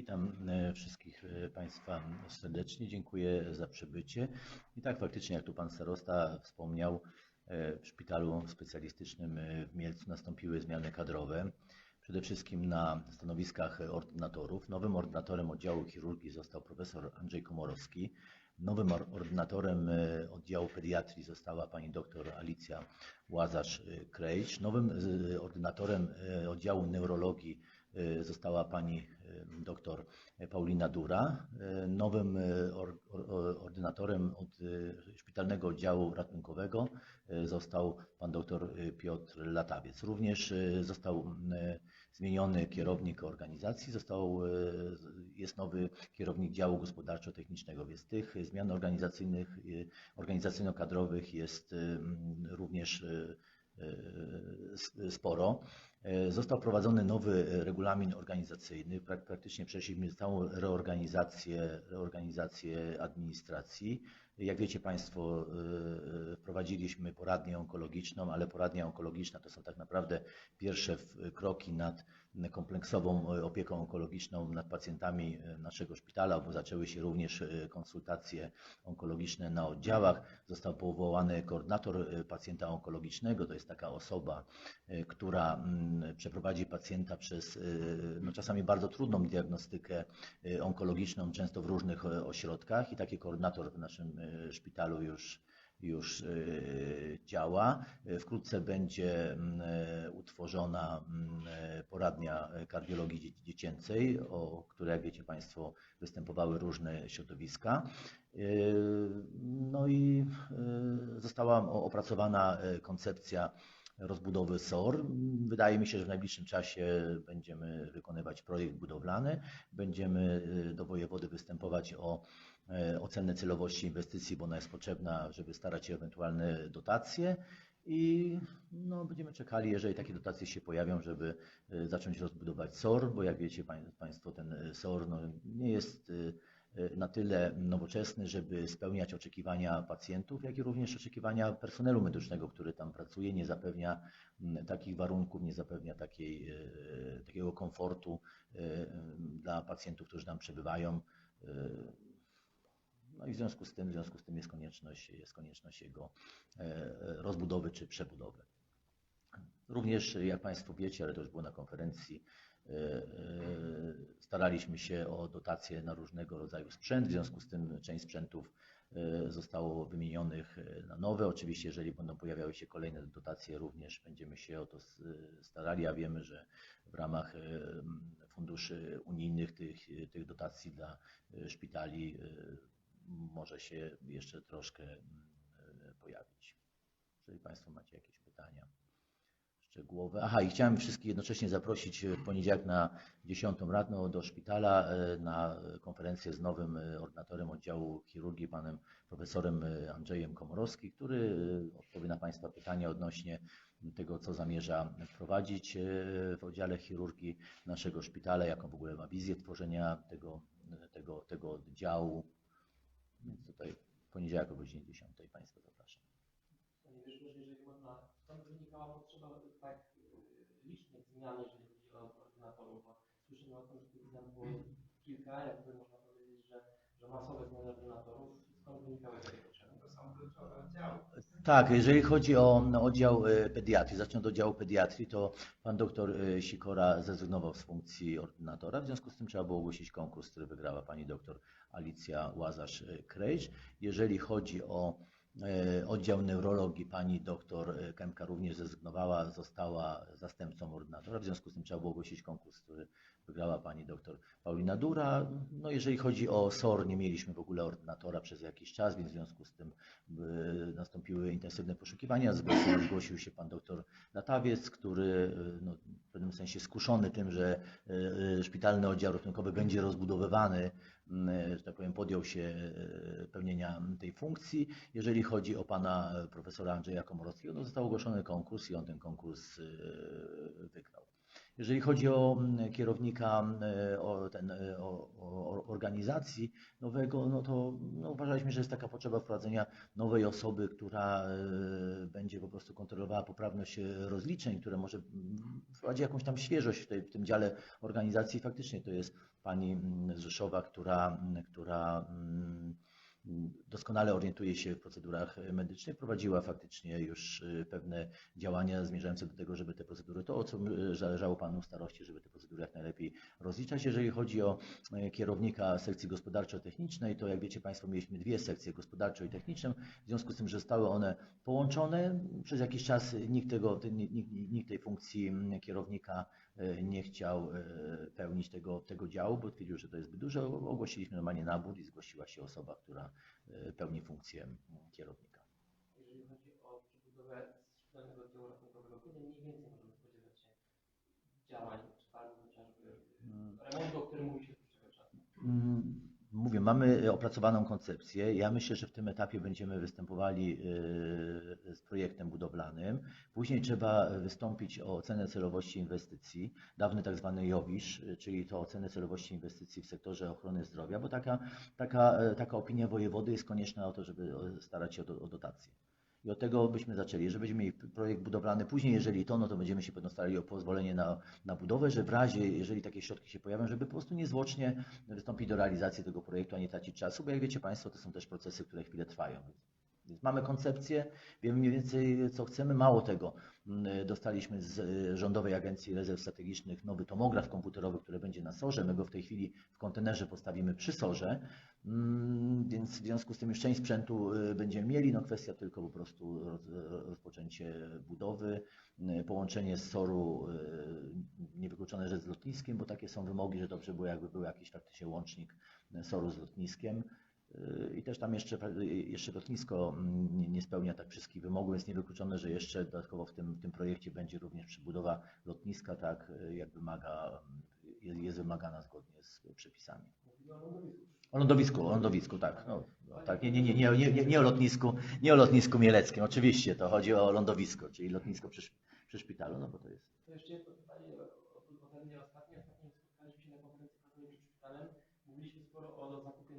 Witam e, wszystkich e, Państwa serdecznie. Dziękuję za przybycie. I tak faktycznie, jak tu Pan Starosta wspomniał, e, w szpitalu specjalistycznym w Mielcu nastąpiły zmiany kadrowe. Przede wszystkim na stanowiskach ordynatorów. Nowym ordynatorem oddziału chirurgii został profesor Andrzej Komorowski. Nowym or- ordynatorem oddziału pediatrii została pani dr Alicja Łazarz-Krejcz. Nowym ordynatorem oddziału neurologii została pani e, dr Paulina Dura. E, Nowym or- or- ordynatorem od szpitalnego oddziału ratunkowego został pan dr Piotr Latawiec. Również został zmieniony kierownik organizacji, został, jest nowy kierownik działu gospodarczo-technicznego, więc tych zmian organizacyjnych, organizacyjno-kadrowych jest również sporo. E, Został wprowadzony nowy regulamin organizacyjny. Prak- Praktycznie przeszliśmy całą reorganizację, reorganizację administracji. Jak wiecie Państwo, e, wprowadziliśmy poradnię onkologiczną, ale poradnia onkologiczna to są tak naprawdę pierwsze kroki nad kompleksową e, opieką onkologiczną nad pacjentami e, naszego szpitala, bo zaczęły się również e, konsultacje onkologiczne na oddziałach. Został powołany koordynator e, pacjenta onkologicznego. To jest taka osoba, e, która mm, przeprowadzi pacjenta przez e, no, czasami bardzo trudną diagnostykę e, onkologiczną, często w różnych e, ośrodkach i taki koordynator w naszym szpitalu już już działa. Wkrótce będzie utworzona poradnia kardiologii dzie- dziecięcej, o której, jak wiecie Państwo, występowały różne środowiska. No i została opracowana koncepcja rozbudowy SOR. Wydaje mi się, że w najbliższym czasie będziemy wykonywać projekt budowlany. Będziemy e, do wojewody występować o e, ocenę celowości inwestycji, bo ona jest potrzebna, żeby starać się o ewentualne dotacje. I no, będziemy czekali, jeżeli takie dotacje się pojawią, żeby e, zacząć rozbudować SOR, bo jak wiecie pań- Państwo, ten SOR no, nie jest na tyle nowoczesny, żeby spełniać oczekiwania pacjentów, jak i również oczekiwania personelu medycznego, który tam pracuje, nie zapewnia m, takich warunków, nie zapewnia takiej, e, takiego komfortu dla pacjentów, którzy tam przebywają. No i w związku z tym, w związku z tym jest konieczność, jest konieczność jego e, e, rozbudowy czy przebudowy. Również, jak Państwo wiecie, ale to już było na konferencji, staraliśmy się o dotacje na różnego rodzaju sprzęt. W związku z tym część sprzętów e, zostało wymienionych e, na nowe. Oczywiście, jeżeli będą pojawiały się kolejne dotacje, również będziemy się o to starali, a wiemy, że w ramach e, funduszy unijnych tych, tych dotacji dla e, szpitali e, może się jeszcze troszkę e, pojawić. Jeżeli Państwo macie jakieś pytania szczegółowe. Aha, i chciałem wszystkich jednocześnie zaprosić w poniedziałek na 10 rano do szpitala e, na konferencję z nowym e, ordynatorem oddziału chirurgii, panem profesorem e, Andrzejem Komorowskim, który e, odpowie na Państwa pytania odnośnie tego, co zamierza wprowadzić e, w oddziale chirurgii naszego szpitala, jaką w ogóle ma wizję tworzenia tego, tego, tego oddziału. Więc tutaj w poniedziałek o godzinie 10 Państwa zapraszam. Panie Wyszło, że jeżeli można, skąd wynikała potrzeba tak y, licznych zmian, jeżeli chodzi o ordynatorów, bo słyszymy o tym, że tych zmian było kilka, jakby można powiedzieć, że, że masowe zmiany ordynatorów, skąd wynikały takie potrzeby? To są kluczowe oddziały. Tak, jeżeli chodzi o oddział e, pediatrii, zacznę od oddziału pediatrii, to pan doktor e, Sikora zrezygnował z funkcji ordynatora, w związku z tym trzeba było ogłosić konkurs, który wygrała pani doktor Alicja Łazarz-Krejcz. Jeżeli chodzi o e, oddział neurologii, pani doktor e, Kemka również zrezygnowała, została zastępcą ordynatora, w związku z tym trzeba było ogłosić konkurs, który wygrała pani doktor Paulina Dura. No jeżeli chodzi o SOR, nie mieliśmy w ogóle ordynatora przez jakiś czas, więc w związku z tym y, nastąpiły intensywne poszukiwania. Zgłosił, zgłosił się pan doktor Latawiec, który y, no, w pewnym sensie skuszony tym, że y, szpitalny oddział ratunkowy będzie rozbudowywany, że tak powiem, podjął się pełnienia tej funkcji. Jeżeli chodzi o pana profesora Andrzeja Komorowskiego, no, został ogłoszony konkurs i on ten konkurs wygrał. Jeżeli chodzi o mm, kierownika e, o ten, e, o, o organizacji nowego, no to no uważaliśmy, że jest taka potrzeba wprowadzenia nowej osoby, która e, będzie po prostu kontrolowała poprawność e, rozliczeń, które może mm, wprowadzi jakąś tam świeżość w, tej, w tym dziale organizacji. Faktycznie to jest pani mm, z która, mm, która mm, doskonale orientuje się w procedurach medycznych, prowadziła faktycznie już y, pewne działania zmierzające do tego, żeby te procedury, to o co y, zależało panu starości, żeby te procedury jak najlepiej rozliczać. Jeżeli chodzi o y, kierownika sekcji gospodarczo-technicznej, to jak wiecie państwo, mieliśmy dwie sekcje gospodarczą i techniczną, w związku z tym, że zostały one połączone, przez jakiś czas nikt, tego, nikt, nikt tej funkcji mm, kierownika nie chciał e, pełnić tego, tego działu, bo twierdził, że to jest zbyt dużo. Ogłosiliśmy normalnie nabór i zgłosiła się osoba, która e, pełni funkcję mm, kierownika. Jeżeli chodzi o przebudowę szkolnego oddziału ratunkowego, kiedy mniej więcej możemy spodziewać się działań, przetargu chociażby remontu, o którym mówi się od dłuższego czasu? Mówię, mamy opracowaną koncepcję. Ja myślę, że w tym etapie będziemy występowali y, z projektem budowlanym. Później trzeba wystąpić o ocenę celowości inwestycji, dawny tak zwany JOWISZ, y, czyli to ocenę celowości inwestycji w sektorze ochrony zdrowia, bo taka, taka, e, taka opinia wojewody jest konieczna o to, żeby e, starać się o, o dotację. I od tego byśmy zaczęli, że będziemy mieli projekt budowlany. Później, jeżeli to, no to będziemy się będą starali o pozwolenie na, na budowę, że w razie, jeżeli takie środki się pojawią, żeby po prostu niezwłocznie wystąpić do realizacji tego projektu, a nie tracić czasu, bo jak wiecie Państwo, to są też procesy, które chwilę trwają. Więc mamy koncepcję, wiemy mniej więcej co chcemy. Mało tego, dostaliśmy z y, Rządowej Agencji Rezerw Strategicznych nowy tomograf komputerowy, który będzie na SORze. My go w tej chwili w kontenerze postawimy przy SORze, Mm, więc w związku z tym już część sprzętu y, będziemy mieli. No kwestia tylko po prostu roz, rozpoczęcie budowy, połączenie z SOR-u niewykluczone, że z lotniskiem, bo takie są wymogi, że dobrze było jakby był jakiś faktycznie łącznik SOR-u z lotniskiem. Y, I też tam jeszcze, y, jeszcze lotnisko mm, nie, nie spełnia tak wszystkich wymogów, jest niewykluczone, że jeszcze dodatkowo w tym, w tym projekcie będzie również przebudowa lotniska, tak y, jak wymaga, jest, jest wymagana zgodnie z przepisami. O lądowisku. O lądowisku, tak. No, no, tak nie, nie, nie, nie, nie, nie, o lotnisku, nie o lotnisku mieleckim, oczywiście, to chodzi o lądowisko, czyli lotnisko przy, przy szpitalu, no bo to jest. To jeszcze jedno pytanie o- mnie ostatnie. Ostatnio spotkaliśmy się na konferencji prasowej przed szpitalem. Mówiliśmy sporo o zakupie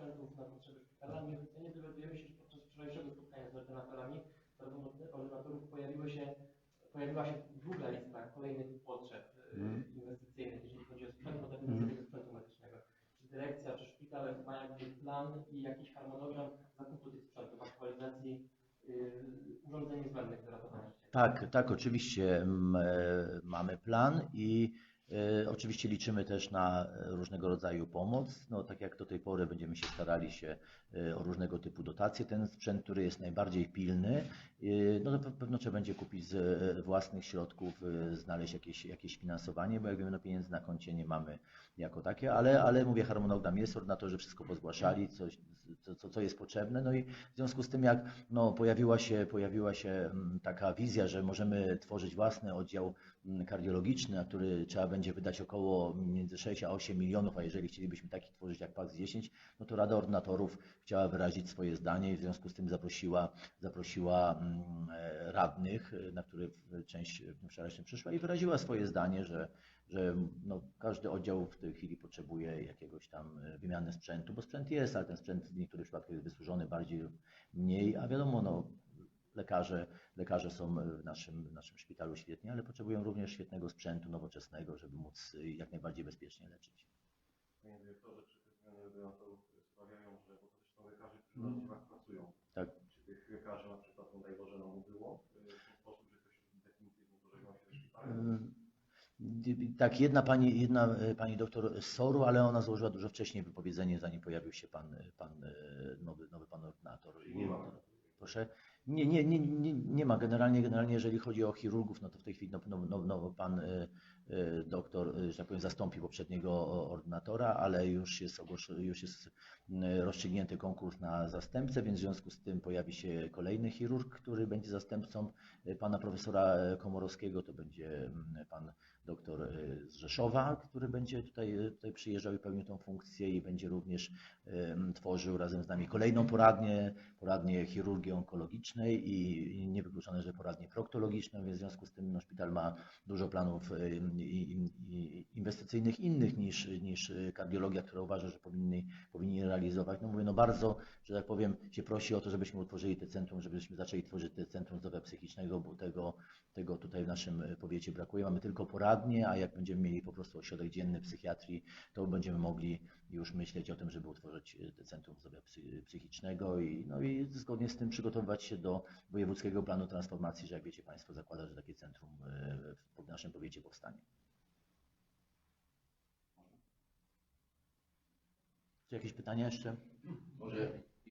sprzętów na potrzeby szpitala. Nieoficjalnie dowiadujemy się, że podczas wczorajszego spotkania z ordynatorami ordynatorów pojawiło się, pojawiła się długa lista kolejnych potrzeb y, Mhm. inwestycyjnych, jeżeli chodzi o sprzęt, modernizację sprzętu medycznego. Czy dyrekcja, czy szpital ma jakby plan i jakiś harmonogram zakupu tych sprzętów, aktualizacji y, urządzeń niezbędnych do ratowania życia? Tak, tak, oczywiście mm, e, mamy plan i e, oczywiście liczymy też na e, różnego rodzaju pomoc. No, tak jak do tej pory będziemy się starali się e, o różnego typu dotacje. Ten sprzęt, który jest najbardziej pilny, e, no to pe- pewno trzeba będzie kupić z e, własnych środków, e, znaleźć jakieś, jakieś finansowanie, bo jak wiemy, no pieniędzy na koncie nie mamy jako takie, ale, ale mówię, harmonogram jest, ordynatorzy wszystko pozgłaszali, co, co, co jest potrzebne. No i w związku z tym, jak no, pojawiła, się, pojawiła się mm, taka wizja, że możemy tworzyć własny oddział mm, kardiologiczny, na który trzeba będzie wydać około między 6 a 8 milionów, a jeżeli chcielibyśmy taki tworzyć jak PAX 10, no to Rada Ordynatorów chciała wyrazić swoje zdanie i w związku z tym zaprosiła, zaprosiła mm, e, radnych, e, na które część w wczorajszym przyszła i wyraziła swoje zdanie, że że no, każdy oddział w tej chwili potrzebuje jakiegoś tam e, wymiany sprzętu, bo sprzęt jest, ale ten sprzęt w niektórych przypadkach jest wysłużony bardziej mniej, a wiadomo, no, lekarze, lekarze są w naszym, w naszym szpitalu świetnie, ale potrzebują również świetnego sprzętu nowoczesnego, żeby móc e, jak najbardziej bezpiecznie leczyć. Panie dyrektorze, czy te zmiany sprawiają, że bo też są lekarze, którzy na oddziałach pracują. Tak. Czy tych lekarzy na przykład, no daj Boże, nam ubyło y, w ten sposób, że ktoś definitywnie pożegnał się ze szpitalem? Tak, jedna pani, jedna e, pani doktor z SOR-u, ale ona złożyła dużo wcześniej wypowiedzenie, zanim pojawił się pan, pan e, nowy, nowy pan ordynator. Proszę. Nie, nie, nie, nie, nie ma. Generalnie, generalnie, jeżeli chodzi o chirurgów, no to w tej chwili no, no, no, no, pan e, e, doktor, e, że tak powiem, zastąpi poprzedniego ordynatora, ale już jest, już jest rozstrzygnięty konkurs na zastępcę, więc w związku z tym pojawi się kolejny chirurg, który będzie zastępcą pana profesora Komorowskiego. To będzie m, pan doktor z Rzeszowa, który będzie tutaj, tutaj przyjeżdżał i pełnił tą funkcję i będzie również tworzył razem z nami kolejną poradnię, poradnię chirurgii onkologicznej i, i niewykluczone, że poradnię proktologiczną, więc w związku z tym no, szpital ma dużo planów i, i, i inwestycyjnych innych niż, niż kardiologia, która uważa, że powinni, powinni realizować. No mówię, no bardzo, że tak powiem, się prosi o to, żebyśmy utworzyli te centrum, żebyśmy zaczęli tworzyć te centrum zdrowia psychicznego, bo tego, tego tutaj w naszym powiecie brakuje. Mamy tylko poradnie, a jak będziemy mieli po prostu ośrodek dzienny psychiatrii, to będziemy mogli już myśleć o tym, żeby utworzyć te centrum zdrowia psy- psychicznego i, no i zgodnie z tym przygotowywać się do wojewódzkiego planu transformacji, że jak wiecie Państwo zakłada, że takie centrum e, w naszym powiecie powstanie. Czy jakieś pytania jeszcze? Może